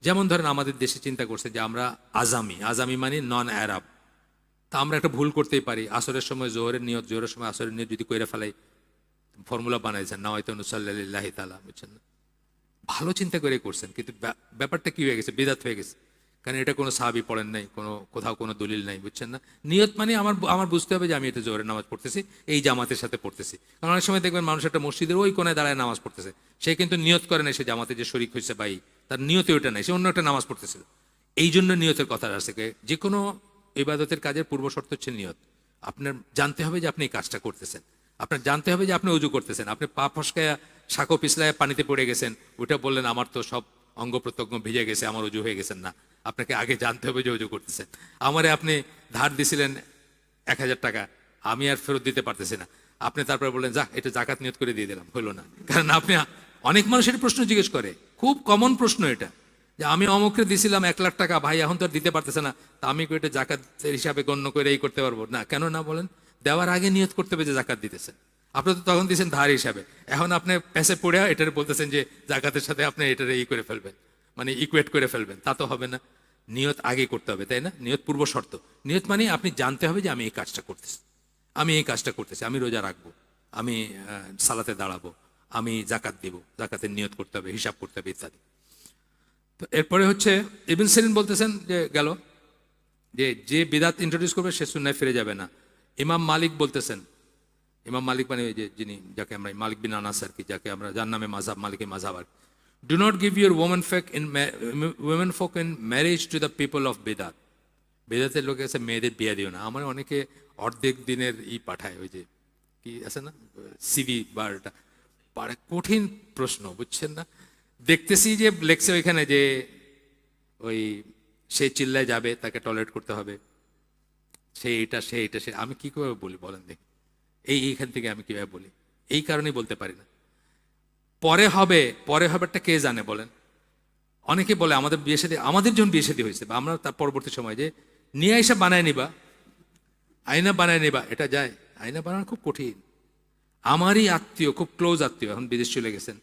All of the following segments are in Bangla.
যেমন ধরেন আমাদের দেশে চিন্তা করছে যে আমরা আজামি আজামি মানে নন অ্যারাব তা আমরা একটা ভুল করতেই পারি। আসরের সময় জোহরের নিয়ত, জোহরের সময় আসরের নিয়ত যদি কইরা ফেলাই ফর্মুলা বানাইছেন না হয়তো নুসাল্লাহ তালা বুঝছেন? না ভালো চিন্তা করে করছেন, কিন্তু ব্যা- ব্যাপারটা কি হয়ে গেছে? বিদাত হয়ে গেছে। কারণ এটা কোনো সাহাবি পড়েন নাই, কোনো, কোথাও কোনো দলিল নাই, বুঝছেন না? নিয়ত মানে আমার আমার বুঝতে হবে যে আমি এটা জোহরের নামাজ পড়তেছি, এই জামাতের সাথে পড়তেছি। কারণ অনেক সময় দেখবেন মানুষ একটা মসজিদের ওই কোনায় দাঁড়ায় নামাজ পড়তেছে। সে কিন্তু নিয়ত করে না সে জামাতে যে শরিক হয়েছে বাই তার নিয়তে ওটা নাই, সে অন্য একটা নামাজ পড়তেছিল এই জন্য নিয়তের কথা আছে যে কোনো ইবাদতের কাজের পূর্ব শর্ত হচ্ছে নিয়ত। আপনার জানতে হবে যে আপনি এই কাজটা করতেছেন। আপনার জানতে হবে যে আপনি উজু করতেছেন। আপনি পা ফসকায়া শাঁকো পিছলায় পানিতে পড়ে গেছেন ওটা বললেন, আমার তো সব অঙ্গ প্রত্যঙ্গ ভিজে গেছে, আমার উজু হয়ে গেছেন না। আপনাকে আগে জানতে হবে যে উজু করতেছেন। আমারে আপনি ধার দিছিলেন এক হাজার টাকা, আমি আর ফেরত দিতে পারতেছি না। আপনি তারপরে বললেন যা এটা জাকাত নিয়ত করে দিয়ে দিলাম হলো না। কারণ আপনি অনেক মানুষের প্রশ্ন জিজ্ঞেস করে খুব কমন প্রশ্ন এটা। যে আমি অমুকরে দিছিলাম এক লাখ টাকা, ভাই এখন তো আর দিতে পারতেছে না, তা আমি এটা জাকাতের হিসাবে গণ্য করে এই করতে পারব? না, কেন না বলেন? দেওয়ার আগে নিয়ত করতে হবে যে জাকাত দিতেছেন আপনি তো তখন দিয়েছেন ধার হিসাবে। এখন আপনি প্যাসে পড়ে এটার বলতেছেন যে জাকাতের সাথে আপনি এটার ই করে ফেলবেন মানে ইকুয়েট করে ফেলবেন, তা তো হবে না। নিয়ত আগে করতে হবে, তাই না? নিয়ত পূর্ব শর্ত। নিয়ত মানে আপনি জানতে হবে যে আমি এই কাজটা করতেছি। আমি এই কাজটা করতেছি, আমি রোজা রাখব, আমি সালাতে দাঁড়াবো আমি জাকাত দিব জাকাতের নিয়ত করতে হবে, হিসাব করতে হবে, ইত্যাদি। তো এরপরে হচ্ছে, ইবিন সেলিন বলতেছেন যে, গেল, যে যে বিদাত ইন্ট্রোডিউস করবে, সে সুন্নায় ফিরে যাবে না। ইমাম মালিক বলতেছেন, ইমাম মালিক মানে যে যিনি, যাকে আমরা, মালিক বিন আনাস আর কি, যাকে আমরা, যার নামে মাঝাব মালিকের মাঝাব আর do not give your women folk in women folk in marriage to the people of বেদাত। বেদাতের লোকের কাছে মেয়েদের বিয়ে দিও না। আমার অনেকে অর্ধেক দিনের ই পাঠায়, ওই যে, কি আছে না? সিভি বা কঠিন প্রশ্ন বুঝছেন না দেখতেছি যে লেখছে ওইখানে যে ওই সে চিল্লায় যাবে, তাকে টয়লেট করতে হবে। সে এটা সে এটা, সে, আমি কি করে বলি বলেন দেখি। এই, এইখান থেকে আমি কীভাবে বলি? এই কারণেই বলতে পারি না। পরে হবে, পরে হবেটা কে জানে বলেন? অনেকে বলে আমাদের বিয়ে সাথে আমাদের যখন বিয়ে সাথে হয়েছে, বা আমরা তার পরবর্তী সময় যে, নিয়ে এসে বানায় নিবা, আয়না বানায় নিবা, এটা যায়। আয়না বানানো খুব কঠিন। আমারই আত্মীয় খুব ক্লোজ আত্মীয় এখন বিদেশ চলে গেছেন।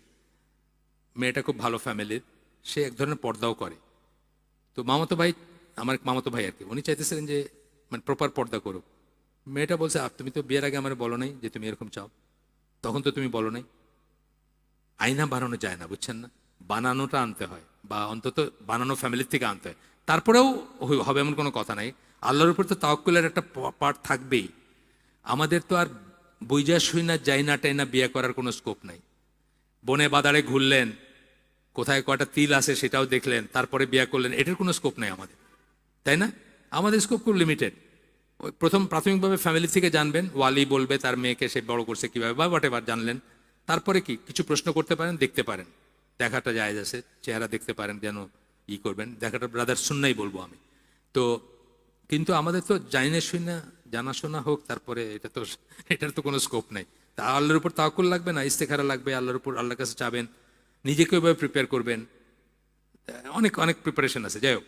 মেয়েটা খুব ভালো ফ্যামিলির সে এক ধরনের পর্দাও করে। তো মামাতো ভাই আমার মামাতো ভাই আর কি উনি চাইতেছিলেন যে মানে প্রপার পর্দা করুক। মেয়েটা বলছে "আপ, তুমি তো বিয়ের আগে আমার বলো নাই যে তুমি এরকম চাও। তখন তো তুমি বলো নাই। আয়না বানানো যায় না বুঝছেন না? বানানোটা আনতে হয় বা অন্তত বানানো ফ্যামিলির থেকে আনতে হয়। তারপরেও হবে এমন কোনো কথা নাই। আল্লাহর উপর তো তাওকুলের একটা পার্ট থাকবেই। আমাদের তো আর বইজা শুই না, যাই না, টাই না, বিয়ে করার কোনো স্কোপ নাই। বনে বাদারে ঘুরলেন, কোথায় কয়টা তিল আছে সেটাও দেখলেন, তারপরে বিয়ে করলেন, এটার কোনো স্কোপ নাই আমাদের। তাই না? আমাদের স্কোপ খুব লিমিটেড ওই প্রথম প্রাথমিকভাবে ফ্যামিলি থেকে জানবেন, ওয়ালি বলবে তার মেয়েকে সে বড় করছে কীভাবে বা হোয়াট এভার জানলেন। তারপরে কি? কিছু প্রশ্ন করতে পারেন, দেখতে পারেন। দেখাটা যায় আছে, চেহারা দেখতে পারেন, যেন ই করবেন। দেখাটা ব্রাদার শুননাই বলব আমি। তো, কিন্তু আমাদের তো জানি না, শুই না জানাশোনা হোক, তারপরে এটা তো, এটার তো কোনো স্কোপ নাই। তা আল্লাহর উপর তাকুল লাগবে না? ইস্তেখারা লাগবে, আল্লাহর উপর, আল্লাহর কাছে চাবেন, নিজেকে ওইভাবে প্রিপেয়ার করবেন। অনেক অনেক প্রিপারেশন আছে। যাই হোক।